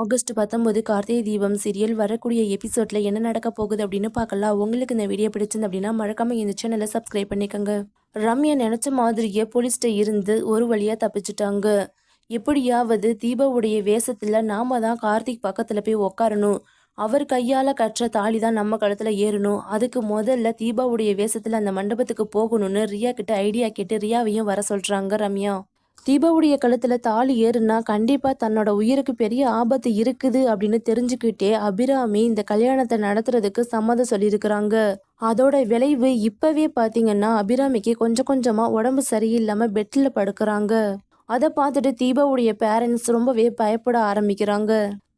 August பத்தொம்போது Karthigai Deepam serial வரக்கூடிய எபிசோட்ல என்ன நடக்க போகுது அப்படின்னு பார்க்கலாம். உங்களுக்கு இந்த வீடியோ பிடிச்சிருந்து அப்படின்னா மறக்காம இந்த சேனலை சப்ஸ்கிரைப் பண்ணிக்கோங்க. ரம்யா நினைச்ச மாதிரியே போலீஸ்ட்ட இருந்து ஒரு வழியா தப்பிச்சிட்டாங்க. எப்படியாவது தீபாவுடைய வேஷத்தில் நாம தான் கார்த்திக் பக்கத்துல போய் உக்காரணும். அவர் கையால கற்ற தாலி தான் நம்ம கழுத்துல ஏறணும். அதுக்கு முதல்ல தீபாவுடைய வேஷத்தில் அந்த மண்டபத்துக்கு போகணும்னு ரியா கிட்ட ஐடியா கேட்டு ரியாவையும் வர சொல்றாங்க ரம்யா. தீபாவுடைய கழுத்துல தாலி ஏறுனா கண்டிப்பா தன்னோட உயிருக்கு பெரிய ஆபத்து இருக்குது அப்படின்னு தெரிஞ்சுக்கிட்டே அபிராமி இந்த கல்யாணத்தை நடத்துறதுக்கு சம்மதம் சொல்லியிருக்கிறாங்க. அதோட விளைவு இப்பவே பாத்தீங்கன்னா அபிராமிக்கு கொஞ்சம் கொஞ்சமா உடம்பு சரியில்லாம பெட்ல படுக்கிறாங்க. அதை பார்த்துட்டு தீபாவுடைய பேரண்ட்ஸ் ரொம்பவே பயப்பட ஆரம்பிக்கிறாங்க.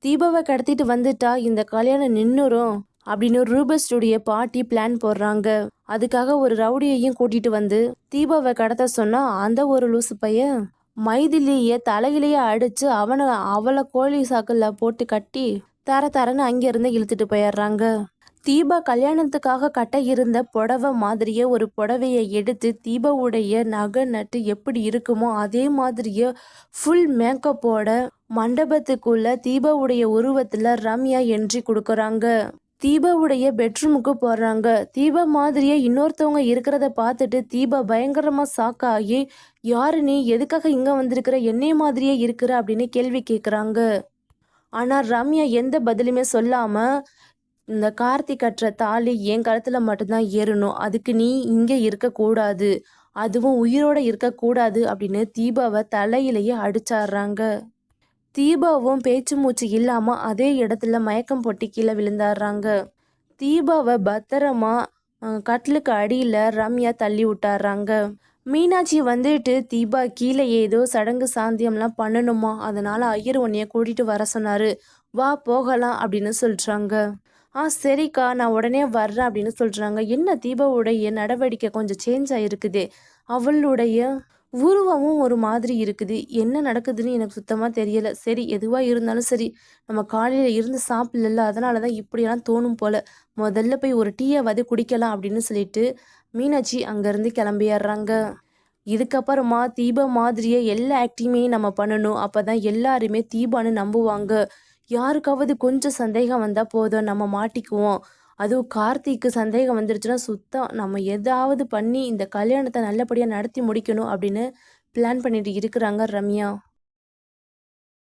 தீபாவை கடத்திட்டு வந்துட்டா இந்த கல்யாணம் நின்னுரும் அப்படின்னு ரூபஸ்டுடைய பாட்டி பிளான் போடுறாங்க. அதுக்காக ஒரு ரவுடியையும் கூட்டிட்டு வந்து தீபாவை கடத்த சொன்னா அந்த ஒரு லூசு பையன் மைதிலிய தலையிலேயே அடிச்சு அவனை அவளை கோழி சாக்கில் போட்டு கட்டி தர தரன்னு அங்கிருந்து இழுத்துட்டு போயிடுறாங்க. தீபா கல்யாணத்துக்காக கட்ட இருந்த புடவை மாதிரியே ஒரு புடவையை எடுத்து தீபாவுடைய நகை நட்டு எப்படி இருக்குமோ அதே மாதிரியே ஃபுல் மேக்கப்போட மண்டபத்துக்குள்ள தீபாவுடைய உருவத்துல ரம்யா என்ட்ரி கொடுக்குறாங்க. தீபாவுடைய பெட்ரூமுக்கு போடுறாங்க தீபா மாதிரியே இன்னொருத்தவங்க இருக்கிறத பார்த்துட்டு தீபா பயங்கரமாக சாக்காகி யாரு நீ? எதுக்காக இங்கே வந்திருக்கிற? என்னைய மாதிரியே இருக்கிற? அப்படின்னு கேள்வி கேட்குறாங்க ஆனால் ரம்யா எந்த பதிலுமே சொல்லாமல் இந்த கார்த்திக் கட்டுற தாலி என் கழுத்தில் மட்டும்தான் ஏறணும். அதுக்கு நீ இங்கே இருக்கக்கூடாது அதுவும் உயிரோடு இருக்கக்கூடாது அப்படின்னு தீபாவை தலையிலேயே அடிச்சாடுறாங்க. தீபாவும் பேச்சு மூச்சு இல்லாம அதே இடத்துல மயக்கம் போட்டு கீழே விழுந்தாடுறாங்க. தீபாவை பத்திரமா கட்டிலுக்கு அடியில் ரம்யா தள்ளி விட்டாடுறாங்க மீனாட்சி வந்துட்டு தீபா கீழே ஏதோ சடங்கு சாந்தியம்லாம் பண்ணணுமா? அதனால ஐயர் உன்னைய கூட்டிட்டு வர சொன்னாரு. வா போகலாம் அப்படின்னு சொல்றாங்க. ஆ சரிக்கா நான் உடனே வர்றேன் அப்படின்னு சொல்றாங்க. என்ன தீபாவுடைய நடவடிக்கை கொஞ்சம் சேஞ்ச் ஆயிருக்குதே. அவளுடைய உருவமும் ஒரு மாதிரி இருக்குது. என்ன நடக்குதுன்னு எனக்கு சுத்தமாக தெரியல. சரி எதுவாக இருந்தாலும் சரி நம்ம காலையில் இருந்து சாப்பிடல அதனால தான் இப்படியெல்லாம் தோணும் போல். முதல்ல போய் ஒரு டீயாவது குடிக்கலாம் அப்படின்னு சொல்லிட்டு மீனாட்சி அங்கேருந்து கிளம்பிடுறாங்க இதுக்கப்புறமா தீபா மாதிரியே எல்லா ஆக்டிங்குமே நம்ம பண்ணணும். அப்போ தான் எல்லாருமே தீபான்னு நம்புவாங்க. யாருக்காவது கொஞ்சம் சந்தேகம் வந்தால் போதும். நம்ம மாட்டிக்குவோம். அதுவும் கார்த்திக்கு சந்தேகம் வந்துருச்சுன்னா சுத்தம் நம்ம எதாவது பண்ணி இந்த கல்யாணத்தை நல்லபடியாக நடத்தி முடிக்கணும் அப்படின்னு பிளான் பண்ணிட்டு இருக்கிறாங்க ரம்யா.